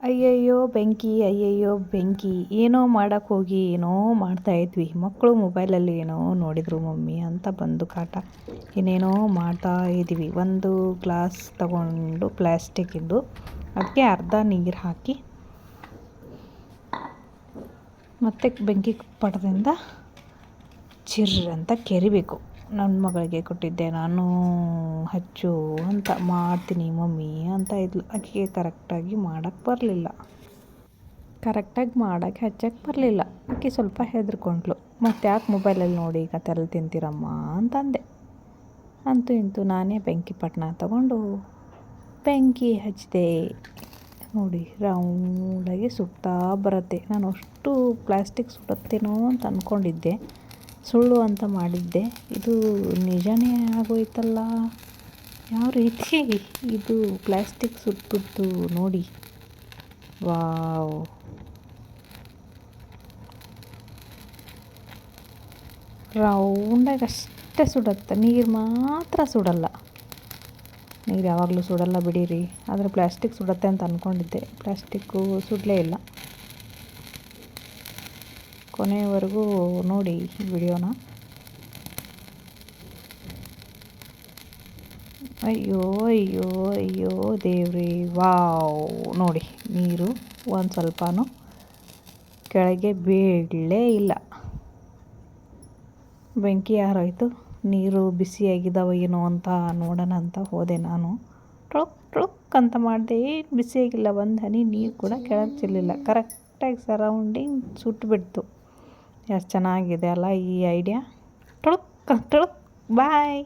ಅಯ್ಯಯ್ಯೋ, ಬೆಂಕಿ ಅಯ್ಯಯ್ಯೋ, ಬೆಂಕಿ. ಏನೋ ಮಾಡೋಕ್ಕೆ ಹೋಗಿ ಏನೋ ಮಾಡ್ತಾಯಿದ್ವಿ ಮಕ್ಕಳು ಮೊಬೈಲಲ್ಲಿ ಏನೋ ನೋಡಿದರು ಮಮ್ಮಿ ಅಂತ ಬಂದು ಕಾಟ. ಏನೇನೋ ಮಾಡ್ತಾ ಇದ್ದೀವಿ ಒಂದು ಗ್ಲಾಸ್ ತಗೊಂಡು ಪ್ಲಾಸ್ಟಿಕ್ಕಿಂದು ಅದಕ್ಕೆ ಅರ್ಧ ನೀರು ಹಾಕಿ. ಮತ್ತೆ ಬೆಂಕಿ ಪಡದಿಂದ ಚಿರ್ರ್ ಅಂತ ಕೆರಿಬೇಕು. ನನ್ನ ಮಗಳಿಗೆ ಕೊಟ್ಟಿದ್ದೆ, ನಾನು ಹಚ್ಚು ಅಂತ ಮಾಡ್ತೀನಿ ಮಮ್ಮಿ ಅಂತ ಇದ್ಲು. ಆಕೆಗೆ ಕರೆಕ್ಟಾಗಿ ಮಾಡೋಕ್ಕೆ ಬರಲಿಲ್ಲ. ಕರೆಕ್ಟಾಗಿ ಮಾಡೋಕ್ಕೆ ಹಚ್ಚಕ್ಕೆ ಬರಲಿಲ್ಲ. ಆಕೆ ಸ್ವಲ್ಪ ಹೆದರ್ಕೊಂಡ್ಳು. ಮತ್ತು ಯಾಕೆ ಮೊಬೈಲಲ್ಲಿ ನೋಡಿ ಈಗ ತೆರಳು ತಿಂತೀರಮ್ಮ ಅಂತಂದೆ. ಅಂತೂ ಇಂತೂ ನಾನೇ ಬೆಂಕಿ ಪಟ್ಟಣ ತಗೊಂಡು ಬೆಂಕಿ ಹಚ್ಚಿದೆ ನೋಡಿ ರೌಂಡಾಗಿ ಸುಡ್ತಾ ಬರುತ್ತೆ. ನಾನು ಅಷ್ಟು ಪ್ಲಾಸ್ಟಿಕ್ ಸುಡುತ್ತೇನೋ ಅಂತ ಅಂದ್ಕೊಂಡಿದ್ದೆ ಸುಳ್ಳು ಅಂತ ಮಾಡಿದ್ದೆ. ಇದು ನಿಜನೇ ಆಗೋಯ್ತಲ್ಲ? ಯಾವ ರೀತಿ ಇದು ಪ್ಲ್ಯಾಸ್ಟಿಕ್ ಸುಟ್ಬಿಡ್ತು ನೋಡಿ. ವಾವ್. ರೌಂಡಾಗಿ ಅಷ್ಟೇ ಸುಡುತ್ತೆ. ನೀರು ಮಾತ್ರ ಸುಡಲ್ಲ. ನೀರು ಯಾವಾಗಲೂ ಸುಡಲ್ಲ ಬಿಡಿರಿ. ಆದರೆ ಪ್ಲ್ಯಾಸ್ಟಿಕ್ ಸುಡತ್ತೆ ಅಂತ ಅಂದ್ಕೊಂಡಿದ್ದೆ ಪ್ಲ್ಯಾಸ್ಟಿಕ್ಕು ಸುಡಲೇ ಇಲ್ಲ. ಕೊನೆಯವರೆಗೂ ನೋಡಿ ವಿಡಿಯೋನ. ಅಯ್ಯೋ ಅಯ್ಯೋ ಅಯ್ಯೋ, ದೇವ್ರಿ, ವಾವ್. ನೋಡಿ, ನೀರು ಒಂದು ಸ್ವಲ್ಪನೂ ಕೆಳಗೆ ಬೀಳಲೇ ಇಲ್ಲ. ಬೆಂಕಿ ಯಾರೋಯ್ತು? ನೀರು ಬಿಸಿಯಾಗಿದ್ದಾವ ಏನೋ ಅಂತ ನೋಡೋಣ ಅಂತ ಹೋದೆ ನಾನು. ಟೊಳಕ್ ಟೊಳಕ್ ಅಂತ ಮಾಡಿದೆ. ಏನು ಬಿಸಿಯಾಗಿಲ್ಲ, ಒಂದು ಹನಿ ನೀರು ಕೂಡ ಕೆಳಗೆ ಚೆಲ್ಲಿಲ್ಲ. ಕರೆಕ್ಟಾಗಿ ಸರೌಂಡಿಂಗ್ ಸುಟ್ಟುಬಿಡ್ತು ಎಷ್ಟು ಚೆನ್ನಾಗಿದೆ ಅಲ್ಲ ಈ ಐಡಿಯಾ ಟೊಳಕ್ ಟೊಳಕ್ ಬಾಯ್